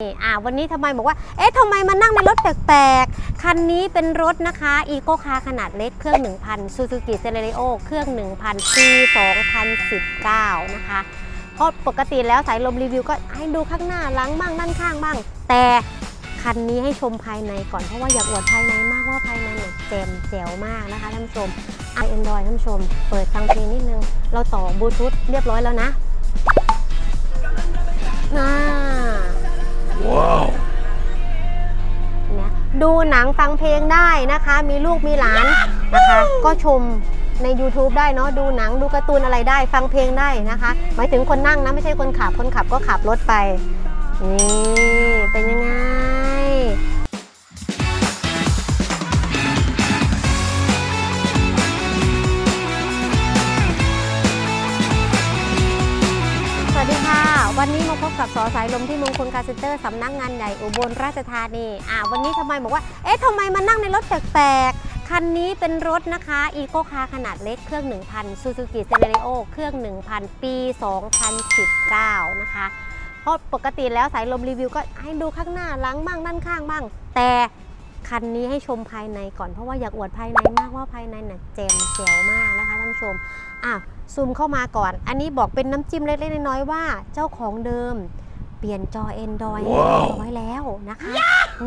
นี่อ่าวันนี้ทำไมบอกว่า เอ๊ะทำไมมานั่งในรถแปลกๆ คันนี้เป็นรถนะคะอีโ c คาขนาดเล็กเครื่อง 1,000 Suzuki c e l e r i o เครื่อง 1,000 ปี2019 นะคะ เพราะปกติแล้วสายลมรีวิวก็ให้ดูข้างหน้าหลังบ้างด้านข้างบ้าง แต่คันนี้ให้ชมภายในก่อน เพราะว่าอยากอวดภายในมากว่าภายในเนี่ยแจ่มแจ๋วมากนะคะท่านผู้ชมไอเอ็นดอยท่านผู้ชม เปิดฟังเพลงนิดนึง เราต่อบลูทูธเรียบร้อยแล้วนะน่า ดูหนังฟังเพลงได้นะคะ มีลูกมีหลานนะคะ ก็ชมใน YouTube ได้เนาะดูหนังดูการ์ตูนอะไรได้ฟังเพลงได้นะคะ หมายถึงคนนั่งนะไม่ใช่คนขับคนขับก็ขับรถไปนี่เป็นยังไง วันนี้มาพบกับสอสายลมที่มงคลการเซ็นเตอร์สำนักงานใหญ่อุบลราชธานี อ่า วันนี้ทำไมบอกว่า เอ๊ะทำไมมานั่งในรถแปลกๆ คันนี้เป็นรถนะคะอีโ c คาขนาดเล็กเครื่อง 1,000 Suzuki c e l e r i o เครื่อง 1,000 ปี 2019 นะคะ เพราะปกติแล้วสายลมรีวิวก็ให้ดูข้างหน้าหลังบ้างด้านข้างบ้าง แต่คันนี้ให้ชมภายในก่อนเพราะว่าอยากอวดภายในมากว่าภายในเนี่ยเจมเจ๋วมากนะคะท่านผู้ชมอะ ซูมเข้ามาก่อน อันนี้บอกเป็นน้ำจิ้มเล็กๆน้อยๆว่าเจ้าของเดิม เปลี่ยนจอ Android ให้ว้าวเรียบร้อยแล้วนะคะ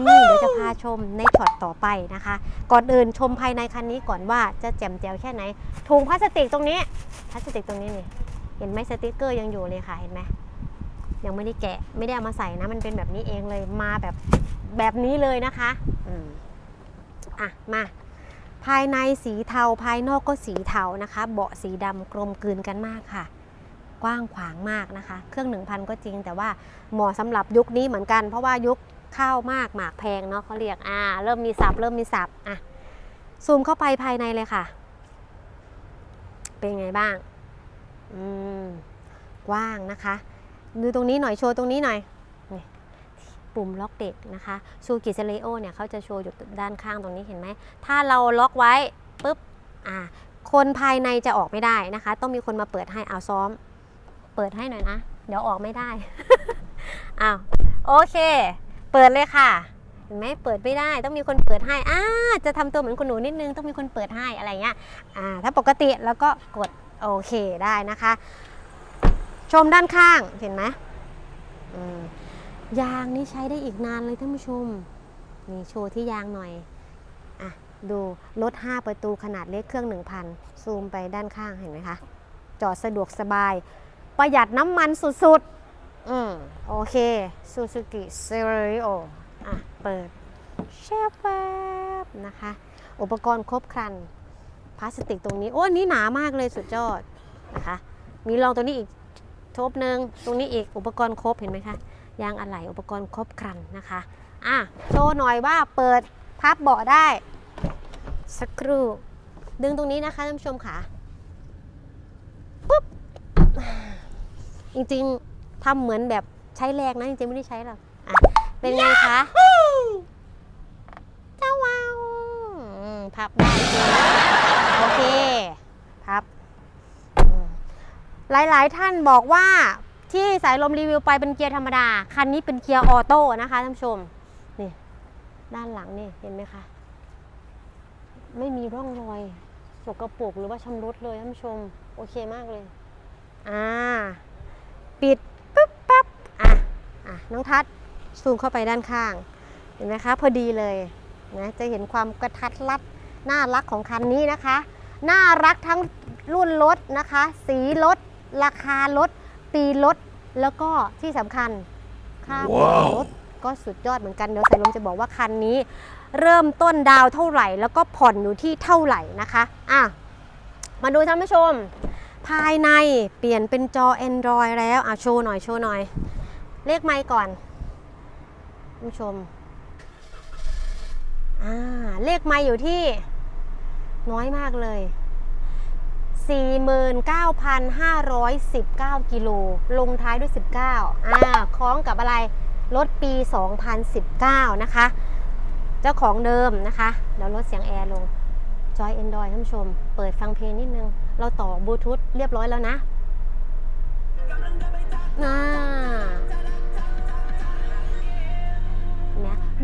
นี่เดี๋ยวจะพาชมในช็อตต่อไปนะคะ ก่อนอื่นชมภายในคันนี้ก่อนว่าจะแจ่มแจ๋วแค่ไหนถุงพลาสติกตรงนี้พลาสติกตรงนี้นี่เห็นไหมสติกเกอร์ยังอยู่เลยค่ะเห็นไหมยังไม่ได้แกะไม่ได้เอามาใส่นะ มันเป็นแบบนี้เองเลยมาแบบแบบนี้เลยนะคะอืมอะมา ภายในสีเทาภายนอกก็สีเทานะคะ เบาะสีดำกลมกลืนกันมากค่ะ กว้างขวางมากนะคะ เครื่อง 1,000 ก็จริง แต่ว่าเหมาะสำหรับยุคนี้เหมือนกัน เพราะว่ายุคข้าวมากหมากแพงเนาะเขาเรียกอ่าเริ่มมีสับเริ่มมีสับอะซูมเข้าไปภายในเลยค่ะ เป็นไงบ้างอืมกว้างนะคะ ดูตรงนี้หน่อยโชว์ตรงนี้หน่อย ปุ่มล็อกเด็กนะคะซูกิเซเลโอเนี่ยเขาจะโชว์อยู่ด้านข้างตรงนี้เห็นไหม ถ้าเราล็อกไว้ปุ๊บอ่าคนภายในจะออกไม่ได้นะคะ ต้องมีคนมาเปิดให้เอาซ้อม เปิดให้หน่อยนะ เดี๋ยวออกไม่ได้อ้าวโอเค เปิดเลยค่ะเห็นไหมเปิดไม่ได้ต้องมีคนเปิดให้อ่าจะทำตัวเหมือนคุณหนูนิดนึงต้องมีคนเปิดให้อะไรเงี้ยอ่าถ้าปกติแล้วก็กดโอเคได้นะคะ ชมด้านข้างเห็นไหมอืม ยางนี่ใช้ได้อีกนานเลยท่านผู้ชม นี่โชว์ที่ยางหน่อย อะ ดูรถ 5 ประตูขนาดเล็กเครื่อง 1,000 ซูมไปด้านข้างเห็นไหมคะ จอดสะดวกสบาย ประหยัดน้ำมันสุดๆ อืมโอเค Suzuki c e r i o อะ เปิดแชบแวบนะคะ อุปกรณ์ครบครัน พลาสติกตรงนี้ โอ้นนี้หนามากเลยสุดยอดนะคะ มีรองตรงนี้อีกทบหนึ่งตรงนี้อีกอุปกรณ์ครบเห็นไหมคะ ยางอะไหล่อุปกรณ์ครบครันนะคะอะโชว์หน่อยว่าเปิดพับเบาะได้สักครู่ ดึงตรงนี้นะคะท่านผู้ชมค่ะปุ๊บจริงๆทำเหมือนแบบใช้แรงนะจริงๆไม่ได้ใช้หรอกอะเป็นไงคะเจ้าวาวพับได้จริงโอเคพับหลายๆท่านบอกว่า ที่สายลมรีวิวไปเป็นเกียร์ธรรมดา คันนี้เป็นเกียร์ออโต้นะคะท่านผู้ชม นี่ ด้านหลังนี่เห็นไหมคะ ไม่มีร่องรอยสกรปรกหรือว่าชำรุดเลยท่านผู้ชม โอเคมากเลย อ่า ปิดปุ๊บปั๊บ อะ อะ น้องทัศซูมเข้าไปด้านข้าง เห็นไหมคะ พอดีเลยนะจะเห็นความกระทัดรัดน่ารักของคันนี้นะคะ น่ารักทั้งรุ่นรถนะคะ สีรถราคารถ ปีรถแล้วก็ที่สำคัญค่าผ่อนว้าวรถก็สุดยอดเหมือนกัน เดี๋ยวสายลมจะบอกว่าคันนี้ เริ่มต้นดาวเท่าไหร่ แล้วก็ผ่อนอยู่ที่เท่าไหร่นะคะอะมาดูท่านผู้ชม ภายในเปลี่ยนเป็นจอ Android แล้วอะโชว์หน่อยโชว์หน่อย เลขไมค์ก่อนท่านผู้ชมอ่าเลขไมค์อยู่ที่น้อยมากเลย 49,519 กิโล ลงท้ายด้วย 19 อ่า คล้องกับอะไร รถปี 2019 นะคะ เจ้าของเดิมนะคะ เดี๋ยวลดเสียงแอร์ลง จอย Android ท่านผู้ชม เปิดฟังเพลงนิดนึง เราต่อบลูทูธเรียบร้อยแล้วนะอ่า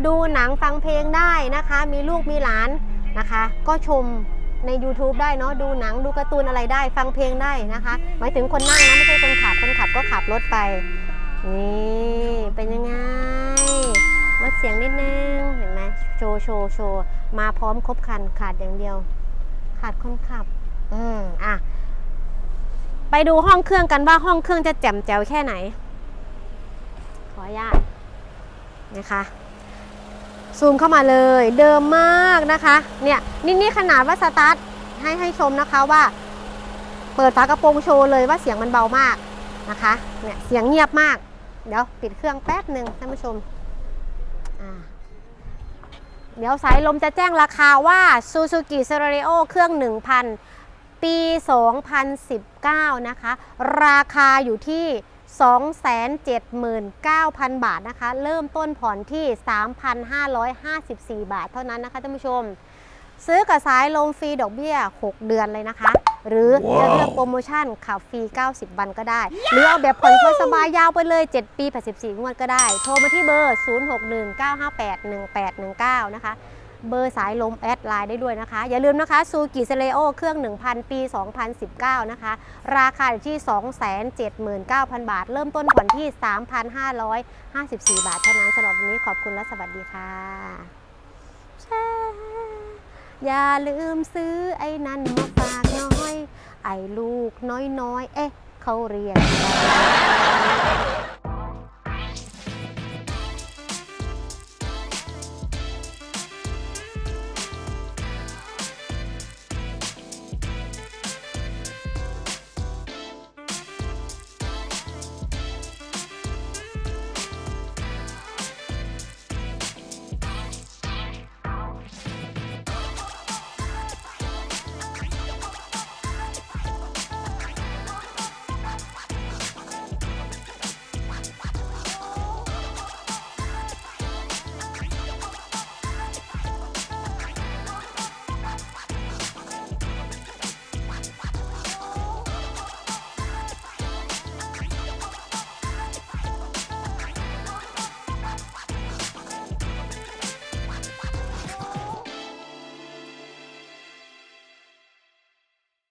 ดูหนังฟังเพลงได้นะคะ มีลูกมีหลานนะคะ ก็ชม ใน YouTube ได้เนาะดูหนังดูการ์ตูนอะไรได้ฟังเพลงได้นะคะ หมายถึงคนนั่งนะไม่ใช่คนขับคนขับก็ขับรถไป นี่เป็นยังไงลดเสียงนิดนึงเห็นไหมโชว์โชว์โชว์มาพร้อมครบคันขาดอย่างเดียว ขาดคนขับ อืมอะไปดูห้องเครื่องกันว่าห้องเครื่องจะแจ่มแจ๋วแค่ไหน ขออนุญาตนะคะ ซูมเข้ามาเลยเดิมมากนะคะเนี่ยนี่นี่ขนาดว่าสตาร์ทให้ให้ชมนะคะว่า เปิดฝากระโปรงโชว์เลยว่าเสียงมันเบามากนะคะเนี่ยเสียงเงียบมาก เดี๋ยวปิดเครื่องแป๊บหนึ่งท่านผู้ชมเดี๋ยวสายลมจะแจ้งราคาว่า Suzuki c e r a r i o เครื่อง 1,000 ปี 2019 นะคะ ราคาอยู่ที่ 279,000 บาทนะคะ เริ่มต้นผ่อนที่ 3,554 บาทเท่านั้นนะคะท่านผู้ชม ซื้อกับสายลมฟรีดอกเบี้ย 6 เดือนเลยนะคะ หรือจะเลือกโปรโมชั่นขับฟรี 90 วันก็ได้ หรือเอาแบบผ่อนสบายๆยาวไปเลย 7 ปี 84 งวดก็ได้ โทรมาที่เบอร์ 0619581819 นะคะ เบอร์สายลมแอดไลน์ได้ด้วยนะคะ อย่าลืมนะคะซูกิเซเลโอเครื่อง 1,000 ปี 2019 นะคะ ราคาอยู่ที่ 279,000 บาท เริ่มต้นผ่อนที่ 3,554 บาท เท่านั้นสำหรับวันนี้ขอบคุณและสวัสดีค่ะอย่าลืมซื้อไอ้นั่นมาฝากน้อย ไอ้ลูกน้อยๆ เอ๊ะ เขาเรียก